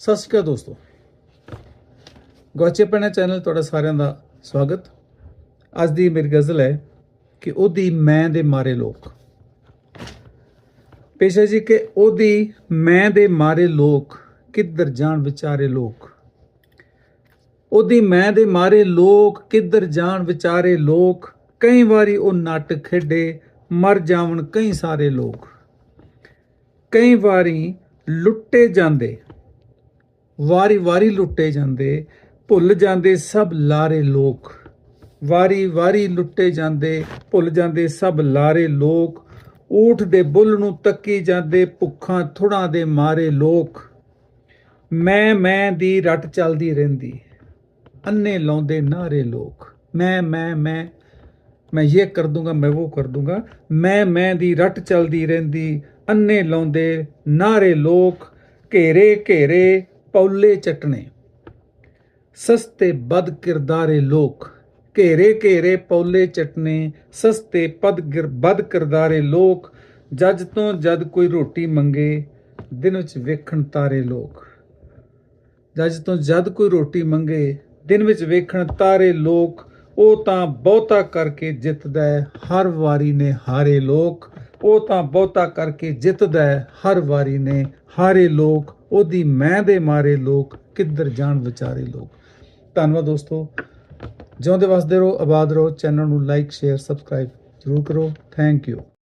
ਸਤਿ ਸ਼੍ਰੀ ਅਕਾਲ ਦੋਸਤੋ। ਗੋਚੇ ਪਣਾ ਚੈਨਲ ਤੁਹਾਡਾ ਸਾਰਿਆਂ ਦਾ ਸਵਾਗਤ। ਅੱਜ ਦੀ ਮੇਰੀ ਗਜ਼ਲ ਹੈ ਕਿ ਉਹਦੀ ਮੈਂ ਦੇ ਮਾਰੇ ਲੋਕ। ਪੇਸ਼ਾ ਜੀ ਕਿ ਉਹਦੀ ਮੈਂ ਦੇ ਮਾਰੇ ਲੋਕ ਕਿੱਧਰ ਜਾਣ ਵਿਚਾਰੇ ਲੋਕ। ਉਹਦੀ ਮੈਂ ਦੇ ਮਾਰੇ ਲੋਕ ਕਿੱਧਰ ਜਾਣ ਵਿਚਾਰੇ ਲੋਕ। ਕਈ ਵਾਰੀ ਉਹ ਨਾਟਕ ਖੇਡੇ, ਮਰ ਜਾਵਣ ਕਈ ਸਾਰੇ ਲੋਕ। ਕਈ ਵਾਰੀ ਲੁੱਟੇ ਜਾਂਦੇ ਵਾਰੀ ਵਾਰੀ ਲੁੱਟੇ ਜਾਂਦੇ, ਭੁੱਲ ਜਾਂਦੇ ਸਭ ਲਾਰੇ ਲੋਕ। ਵਾਰੀ ਵਾਰੀ ਲੁੱਟੇ ਜਾਂਦੇ, ਭੁੱਲ ਜਾਂਦੇ ਸਭ ਲਾਰੇ ਲੋਕ। ਊਠ ਦੇ ਬੁੱਲ ਨੂੰ ਤੱਕੀ ਜਾਂਦੇ, ਭੁੱਖਾਂ ਥੁੜਾਂ ਦੇ ਮਾਰੇ ਲੋਕ। ਮੈਂ ਮੈਂ ਦੀ ਰੱਟ ਚੱਲਦੀ ਰਹਿੰਦੀ, ਅੰਨੇ ਲਾਉਂਦੇ ਨਾਰੇ ਲੋਕ। ਮੈਂ ਮੈਂ ਮੈਂ ਮੈਂ ਇਹ ਕਰ ਦੂੰਗਾ, ਮੈਂ ਉਹ ਕਰ ਦੂੰਗਾ। ਮੈਂ ਮੈਂ ਦੀ ਰੱਟ ਚੱਲਦੀ ਰਹਿੰਦੀ, ਅੰਨੇ ਲਾਉਂਦੇ ਨਾਰੇ ਲੋਕ। ਘੇਰੇ ਘੇਰੇ ਪੌਲੇ ਚਟਣੇ। ਸਸਤੇ ਬਦ ਕਿਰਦਾਰੇ ਲੋਕ। ਘੇਰੇ ਘੇਰੇ ਪੌਲੇ ਚਟਨੇ ਸਸਤੇ ਪਦ ਗਿਰ ਬਦ ਕਿਰਦਾਰੇ ਲੋਕ। ਜੱਜ ਤੋਂ ਜਦ ਕੋਈ ਰੋਟੀ ਮੰਗੇ, ਦਿਨ ਵਿੱਚ ਵੇਖਣ ਤਾਰੇ ਲੋਕ। ਜੱਜ ਤੋਂ ਜਦ ਕੋਈ ਰੋਟੀ ਮੰਗੇ, ਦਿਨ ਵਿੱਚ ਵੇਖਣ ਤਾਰੇ ਲੋਕ। ਉਹ ਤਾਂ ਬਹੁਤਾ ਕਰਕੇ ਜਿੱਤਦਾ ਹਰ ਵਾਰੀ ਨੇ ਹਾਰੇ ਲੋਕ। ਉਹ ਤਾਂ ਬਹੁਤਾ ਕਰਕੇ ਜਿੱਤਦਾ ਹੈ। ਹਰ ਵਾਰੀ ਨੇ ਹਾਰੇ ਲੋਕ, ਉਹਦੀ ਮੈਂ ਦੇ ਮਾਰੇ ਲੋਕ, ਕਿੱਧਰ ਜਾਣ ਵਿਚਾਰੇ ਲੋਕ। ਧੰਨਵਾਦ ਦੋਸਤੋ। ਜਿਉਂਦੇ ਵਸਦੇ ਰਹੋ, ਆਬਾਦ ਰਹੋ, ਚੈਨਲ ਨੂੰ ਲਾਈਕ, ਸ਼ੇਅਰ, ਸਬਸਕ੍ਰਾਈਬ ਜ਼ਰੂਰ ਕਰੋ। Thank you.